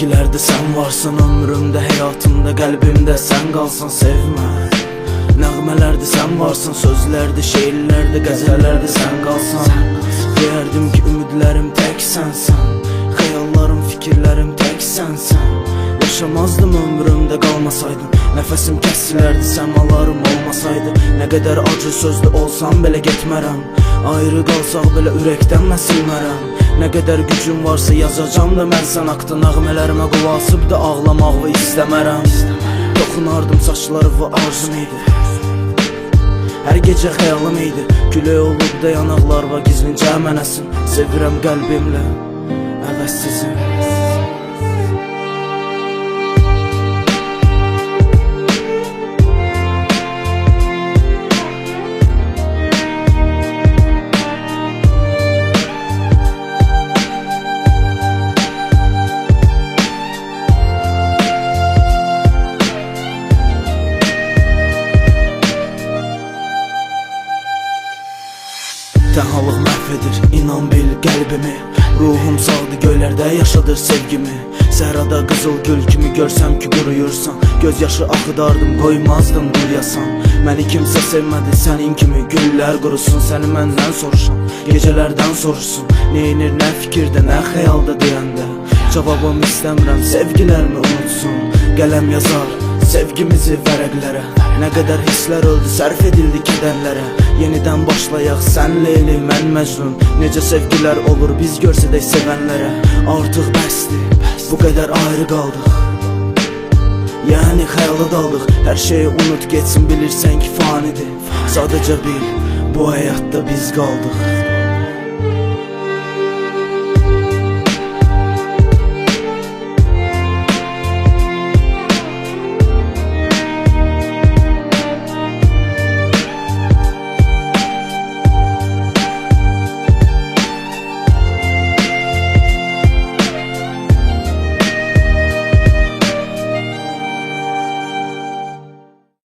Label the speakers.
Speaker 1: Sevgilerde sen varsın ömrümde hayatımda kalbimde sen kalsan sevme. Nəğmələrdə sən varsan, sözlərdə, şeirlərdə, qəzəllərdə sən qalsan Deyərdim ki, ümidlərim tək sənsən Xəyallarım, fikirlərim tək sənsən Yaşamazdım ömrümdə qalmasaydın Nəfəsim kəsilərdi, səmalarım olmasaydı. Nə qədər acı sözlü olsam belə getmərəm Ayrı qalsaq belə ürəkdən mən silmərəm Nə qədər gücüm varsa yazacam da mən sən haqda Nəğmələrimə qulaq asıb da ağlamaq və istəmərəm. Doxunardım saçları və arzum idi. Hər gecə xəyalım idi. Külək olub da yanaqlar var gizlincə mənəsin Sevirəm qəlbimlə Əvəzsizim Tənhalıq məhv edir, inan bil qəlbimi Ruhum sağdı göylərdə yaşadır sevgimi. Səhrada qızıl gül kimi görsəm ki quruyursan Göz yaşı axıdardım, qoymazdım quruyasan Məni kimsə sevmədi, sənin kimi güllər qurusun Səni məndən soruşan, gecələrdən soruşsun Neynir, nə fikirdə, nə xəyalda deyəndə Cavabımı istəmirəm, sevgilərimi unutsun. Qələm yazar, sevgimizi vərəqlərə Nə qədər hisslər öldü, sərf edildi kədərlərə Yenidən başlayaq, sən Leyli, mən Məcnun Necə sevgilər olur, biz görsədək sevənlərə Artıq bəsdir, bu qədər ayrı qaldıq Yəni xəyala daldıq, hər şeyi unut getsin bilirsən ki fanidir. Sadəcə bil, bu həyatda biz qaldıq